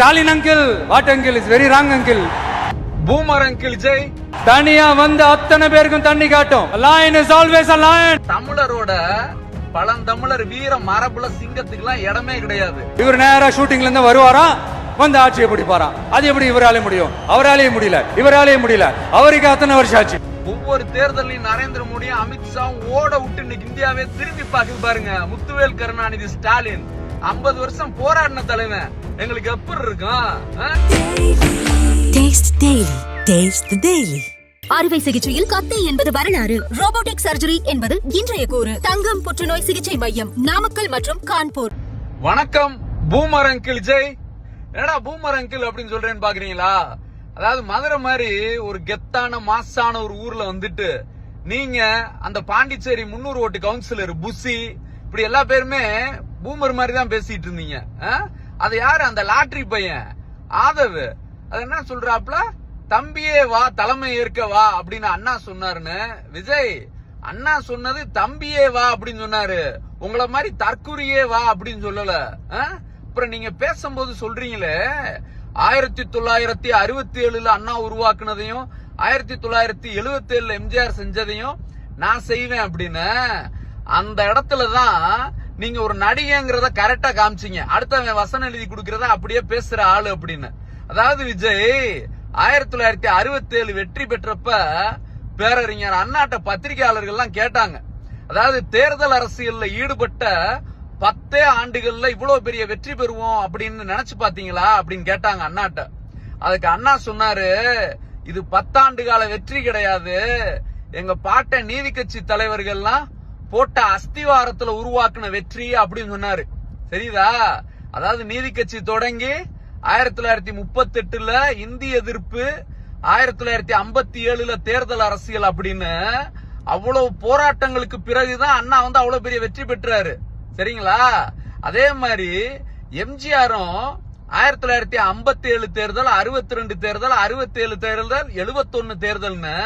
Stalin uncle what uncle is very wrong uncle boomer uncle Jai தனியா வந்து அத்தனை பேருக்கும் தண்ணி காட்டும். Line is always a line தமிழரோட பழந்தமிழர் வீர மரபுல சிங்கத்துக்குலாம் இடமே கிடையாது. இவர் நேரா ஷூட்டிங்ல இருந்து வருவாரா? வந்து ஆட்சியை பிடிப்பாராம். அது எப்படி இவராலே முடியும்? அவராலேயே முடியல. இவராலேயே முடியல. அவருக்கு அத்தனை வருஷம் ஆச்சு. ஒவ்வொரு தேர்தலையும் நரேந்திர மோடியும் அமித்ஷாவும் ஓட விட்டு இன்னைக்கு இந்தியாவே திரும்பி பாக்குது பாருங்க. முத்துவேல் கருணாநிதி ஸ்டாலின். 50 வருஷம் போராடின தலைவன் எங்களுக்கு எப்படி இருக்கும் ஆ? Taste Daily. Taste the Daily. அறுவை சிகிச்சையில் கத்தை என்பது வரலாறு ரோபோட்டிக் சர்ஜரி என்பது இன்றைய கூறு தங்கம் புற்றுநோய் சிகிச்சை மையம் நாமக்கல் மற்றும் கான்பூர் வணக்கம் பூமர் அங்கிள் ஜெய் என்னடா பூமர் அங்கிள் அப்படின்னு சொல்றேன்னு பாக்குறீங்களா அதாவது மதுரை மாதிரி ஒரு கெத்தான மாசான ஒரு ஊர்ல வந்துட்டு நீங்க அந்த பாண்டிச்சேரி முன்னூறு ஓட்டு கவுன்சிலர் புசி இப்படி எல்லா பேருமே பூமர் மாதிரி தான் பேசிட்டு இருந்தீங்க. ஆ? அது யாரு? அந்த லாட்ரி பையன். ஆதவ். அது என்ன சொல்றாப்ல தம்பியே வா தலைமை ஏற்க வா அப்படின்னு அண்ணா சொன்னாருன்னு. விஜய் அண்ணா சொன்னது தம்பியே வா அப்படின்னு சொன்னாரு. உங்களை மாதிரி தற்குறியே வா அப்படின்னு சொல்லல. ஆ? அப்புறம் நீங்க பேசும்போது சொல்றீங்களே ஆயிரத்தி தொள்ளாயிரத்தி அறுபத்தி ஏழுல அண்ணா உருவாக்குனதையும் ஆயிரத்தி தொள்ளாயிரத்தி எழுபத்தி ஏழுல எம்ஜிஆர் செஞ்சதையும் நான் செய்வேன் அப்படின்னு. அந்த இடத்துல தான் நீங்க ஒரு நடிகைங்கிறத கரெக்டா காமிச்சீங்க. அடுத்தவன் வசனம் எழுதி கொடுக்கறத அப்படியே பேசுற ஆளு அப்படின்னு. அதாவது விஜய் ஆயிரத்தி தொள்ளாயிரத்தி அறுபத்தி ஏழு வெற்றி பெற்றப்ப பேரறிஞர் அண்ணாட்ட பத்திரிகையாளர்கள் எல்லாம் கேட்டாங்க. அதாவது தேர்தல் அரசியல்ல ஈடுபட்ட பத்தே ஆண்டுகள்ல இவ்வளவு பெரிய வெற்றி பெறுவோம் அப்படின்னு நினைச்சு பாத்தீங்களா அப்படின்னு கேட்டாங்க அண்ணாட்ட. அதுக்கு அண்ணா சொன்னாரு இது பத்தாண்டு கால வெற்றி கிடையாது. எங்க பாட்ட நீதி கட்சி தலைவர்கள்லாம் போட்ட அஸ்திவாரத்துல உருவாக்குன வெற்றி அப்படின்னு சொன்னாரு. சரிதா அதாவது நீதி கட்சி தொடங்கி ஆயிரத்தி தொள்ளாயிரத்தி முப்பத்தி எட்டுல இந்திய எதிர்ப்பு ஆயிரத்தி தொள்ளாயிரத்தி ஐம்பத்தி ஏழுல தேர்தல் அரசியல் அப்படின்னு அவ்வளவு போராட்டங்களுக்கு பிறகுதான் அண்ணா வந்து அவ்வளவு பெரிய வெற்றி பெற்றாரு. சரிங்களா? அதே மாதிரி எம்ஜிஆரும் ஆயிரத்தி தொள்ளாயிரத்தி ஐம்பத்தி ஏழு தேர்தல் அறுபத்தி ரெண்டு தேர்தல் அறுபத்தி ஏழு தேர்தல் எழுபத்தொன்னு தேர்தல்னு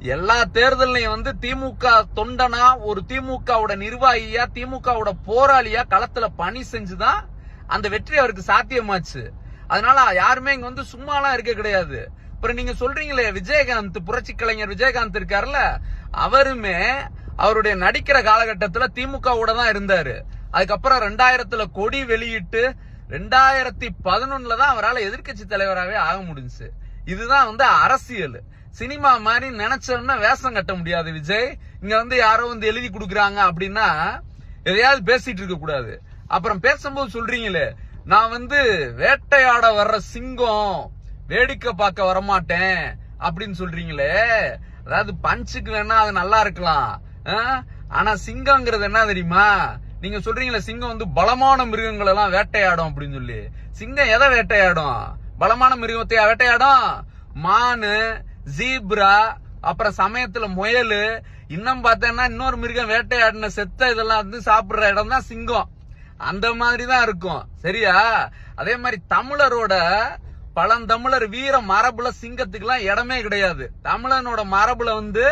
எல்லா தேர்தலையும் வந்து திமுக தொண்டனா ஒரு திமுகவோட நிர்வாகியா திமுகவோட போராளியா களத்துல பணி செஞ்சுதான் அந்த வெற்றி அவருக்கு சாத்தியமாச்சு. அதனால யாருமே இங்க வந்து சும்மாலாம் இருக்க கிடையாது. அப்புறம் நீங்க சொல்றீங்களே விஜயகாந்த் புரட்சி கலைஞர் விஜயகாந்த் இருக்காருல்ல அவருமே அவருடைய நடிக்கிற காலகட்டத்துல திமுகவோட தான் இருந்தாரு. அதுக்கப்புறம் ரெண்டாயிரத்துல கொடி வெளியிட்டு ரெண்டாயிரத்தி பதினொன்னுல தான் அவரால் எதிர்க்கட்சி தலைவராகவே ஆக முடிஞ்சுச்சு இதுதான் வந்து அரசியல். சினிமா மாதிரி நினைச்சோம்னா வேஷம் கட்ட முடியாது விஜய். இங்க வந்து யாரோ வந்து எழுதி கொடுக்குறாங்க அப்படின்னா எதையாவது பேசிட்டு இருக்க கூடாது. அப்புறம் பேசும்போது சொல்றீங்களே நான் வந்து வேட்டையாட வர்ற சிங்கம் வேடிக்கை பார்க்க வரமாட்டேன் அப்படின்னு சொல்றீங்களே. அதாவது பஞ்சுக்கு வேணா அது நல்லா இருக்கலாம். ஆ? ஆனா சிங்கம்ங்கிறது என்ன தெரியுமா? நீங்க சொல்றீங்களே சிங்கம் வந்து பலமான மிருகங்கள் எல்லாம் வேட்டையாடும் அப்படின்னு சொல்லி. சிங்கம் எதை வேட்டையாடும்? பலமான மிருகத்தையா வேட்டையாடும்? மானு ஜீப்ரா அப்புறம் சமயத்துல முயல் இன்னும் பார்த்தேன்னா இன்னொரு மிருகம் வேட்டையாடின செத்த இதெல்லாம் வந்து சாப்பிடுற இடம் தான் சிங்கம். அந்த மாதிரி தான் இருக்கும். சரியா? அதே மாதிரி தமிழரோட பழந்தமிழர் வீர மரபுல சிங்கத்துக்குலாம் இடமே கிடையாது. தமிழனோட மரபுல வந்து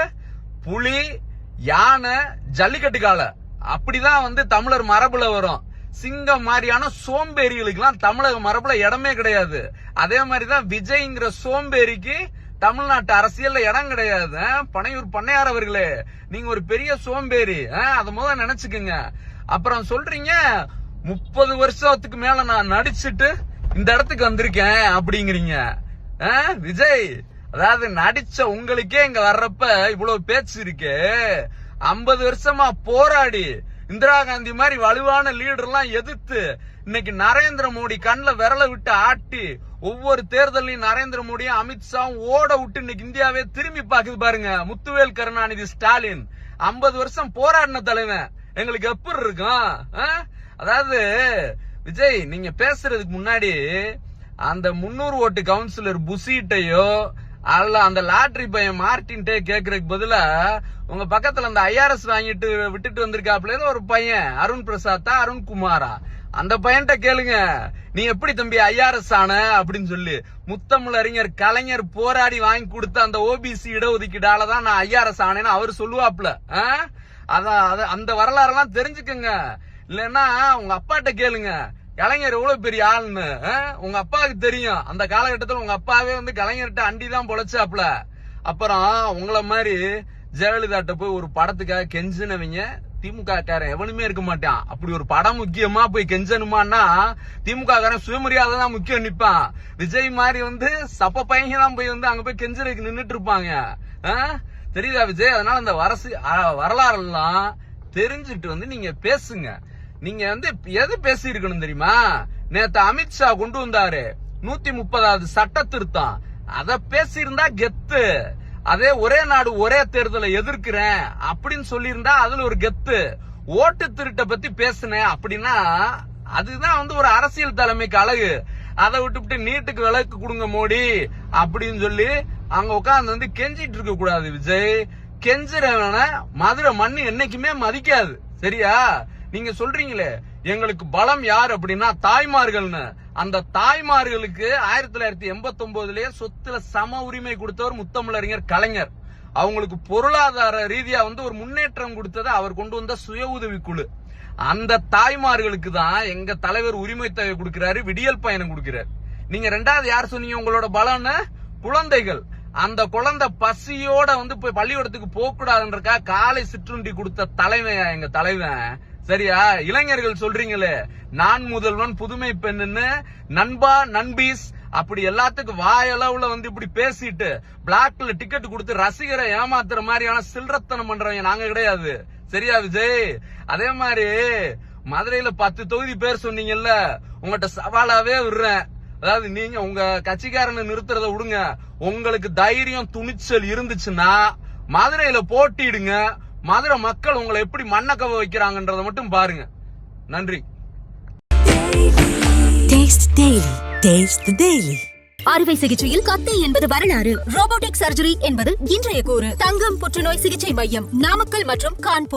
புலி யானை ஜல்லிக்கட்டு காளை. அப்படிதான் வந்து தமிழர் மரபுல வரும். சிங்கம் மாதிரியான சோம்பேறிகளுக்கெல்லாம் தமிழக மரபுல இடமே கிடையாது. அதே மாதிரிதான் விஜய்ங்கிற சோம்பேறிக்கு தமிழ்நாட்டு அரசியல்ல இடம் கிடையாது பனையூர் பண்ணையார் அவர்களே நீங்க ஒரு பெரிய சோம்பேறி ஆ? முதல் முதல்ல நினைச்சுக்குங்க அப்புறம் சொல்றீங்க முப்பது வருஷத்துக்கு மேல நான் நடிச்சிட்டு இந்த இடத்துக்கு வந்திருக்கேன் அப்படிங்கிறீங்க ஆ? விஜய் அதாவது நடிச்ச உங்களுக்கே இங்க வர்றப்ப இவ்வளவு பேச்சு இருக்கு ஐம்பது வருஷமா போராடி இந்திரா காந்தி மாதிரி வலுவான லீடர்லாம் எதிர்த்து இன்னைக்கு நரேந்திர மோடி கண்ணில் விரல விட்டு ஆட்டி ஒவ்வொரு தேர்தலையும் நரேந்திர மோடியும் அமித்ஷாவும் ஓட விட்டு இன்னைக்கு இந்தியாவே திரும்பி பாக்குது பாருங்க. முத்துவேல் கருணாநிதி ஸ்டாலின். ஐம்பது வருஷம் போராடின தலைவன். எங்களுக்கு எப்படி இருக்கும்? ஆ? அதாவது விஜய் நீங்க பேசுறதுக்கு முன்னாடி அந்த முன்னூறு ஓட்டு கவுன்சிலர் புசீட்டையோ அல்ல அந்த லாட்ரி பையன் மார்டின்ட்டே கேக்குறதுக்கு பதிலா உங்க பக்கத்துல அந்த ஐஆர்எஸ் வாங்கிட்டு விட்டுட்டு வந்திருக்காப்ல ஒரு பையன் அருண் பிரசாத்தா அருண் குமாரா. அந்த பையன்கிட்ட கேளுங்க. நீ எப்படி தம்பி ஐஆர்எஸ் ஆன அப்படின்னு சொல்லி. முத்தமிழ் அறிஞர் கலைஞர் போராடி வாங்கி கொடுத்த அந்த ஓபிசி இடஒதுக்கீடால தான் நான் ஐஆர்எஸ் ஆனேன்னு அவர் சொல்லுவாப்ல ஆ? அதான் அத- அந்த வரலாறெல்லாம் தெரிஞ்சுக்கங்க. இல்லைன்னா உங்க அப்பாட்ட கேளுங்க. கலைஞர் எவ்வளவு பெரிய ஆள்னு ஆ? உங்க அப்பாவுக்கு தெரியும். அந்த காலகட்டத்தில் உங்க அப்பாவே வந்து கலைஞர்கிட்ட அண்டி தான் பொழைச்சாப்ல அப்புறம் உங்களை மாதிரி ஜெயலலிதாட்ட போய் ஒரு படத்துக்காக கெஞ்சினவங்க திமுக காரன் எவனுமே இருக்க மாட்டான். அப்படி ஒரு படம் முக்கியமா போய் கெஞ்சணுமான்னா திமுக காரன் சுயமரியாதை தான் முக்கியம் நிப்பான். விஜய் மாதிரி வந்து சப்ப பையங்க தான் போய் வந்து அங்க போய் கெஞ்சலுக்கு நின்றுட்டு இருப்பாங்க ஆ? தெரியுதா விஜய்? அதனால அந்த வரசு வரலாறு எல்லாம் தெரிஞ்சுட்டு வந்து நீங்க பேசுங்க. நீங்க வந்து எது பேசி இருக்கணும் தெரியுமா? நேத்து அமித்ஷா கொண்டு வந்தாரு. நூத்தி முப்பதாவது சட்ட திருத்தம். அத பேசியிருந்தா கெத்து. அதே ஒரே நாடு ஒரே தேர்தலை எதிர்க்கிறேன் அப்படின்னு சொல்லியிருந்தா அதுல ஒரு கெத்து. ஓட்டு திருட்ட பத்தி பேசுனேன் அப்படின்னா அதுதான் வந்து ஒரு அரசியல் தலைமைக்கு அழகு. அதை விட்டுவிட்டு நீட்டுக்கு விளக்கு கொடுங்க மோடி அப்படின்னு சொல்லி அங்க உட்கார்ந்து வந்து கெஞ்சிட்டு இருக்க கூடாது விஜய். கெஞ்சுறவன மதுரை மண்ணு என்னைக்குமே மதிக்காது. சரியா? நீங்க சொல்றீங்களே எங்களுக்கு பலம் யார் அப்படின்னா தாய்மார்கள்னு. அந்த தாய்மார்களுக்கு ஆயிரத்தி தொள்ளாயிரத்தி எண்பத்தி ஒன்பதுலயே சொத்துல சம உரிமை கொடுத்தவர் முத்தமிழறிஞர் கலைஞர். அவங்களுக்கு பொருளாதார ரீதியா வந்து ஒரு முன்னேற்றம் கொடுத்தது அவர் கொண்டு வந்த சுய உதவிக்குழு அந்த தாய்மார்களுக்கு தான் எங்க தலைவர் உரிமை தொகை கொடுக்கிறாரு விடியல் பயணம் கொடுக்கிறாரு. நீங்க ரெண்டாவது யார் சொன்னீங்க உங்களோட பலம்னு? குழந்தைகள். அந்த குழந்தை பசியோட வந்து போய் பள்ளிக்கூடத்துக்கு போக கூடாதுன்றக்கா காலை சிற்றுண்டி கொடுத்த தலைவன் எங்க தலைவன் சரியா? இளைஞர்கள் சொல்றீங்களே நான் முதல்வன் புதுமை பெண்ணுன்னு நண்பா நண்பீஸ் அப்படி எல்லாத்துக்கும் வாயளவுல வந்து இப்படி பேசிட்டு பிளாக்ல டிக்கெட் கொடுத்து ரசிகரை ஏமாத்துற மாதிரியான சில்லறத்தனம் பண்றவங்க நாங்க கிடையாது. சரியா விஜய்? அதே மாதிரி மதுரையில பத்து தொகுதி பேர் சொன்னீங்கல்ல உங்கள்கிட்ட சவாலாவே விடுறேன். அதாவது நீங்க உங்க கட்சிக்காரனை நிறுத்துறத விடுங்க. உங்களுக்கு தைரியம் துணிச்சல் இருந்துச்சுன்னா மதுரையில போட்டிடுங்க மதுரை மக்கள் உங்களை எப்படி மண்ணக்கவ வைக்கிறாங்கன்றத மட்டும் பாருங்க நன்றி Taste Daily. Taste the Daily. அறுவை சிகிச்சையில் கத்தை என்பது வரலாறு ரோபோட்டிக் சர்ஜரி என்பது இன்றைய கூறு தங்கம் புற்றுநோய் சிகிச்சை மையம் நாமக்கல் மற்றும் கான்பூர்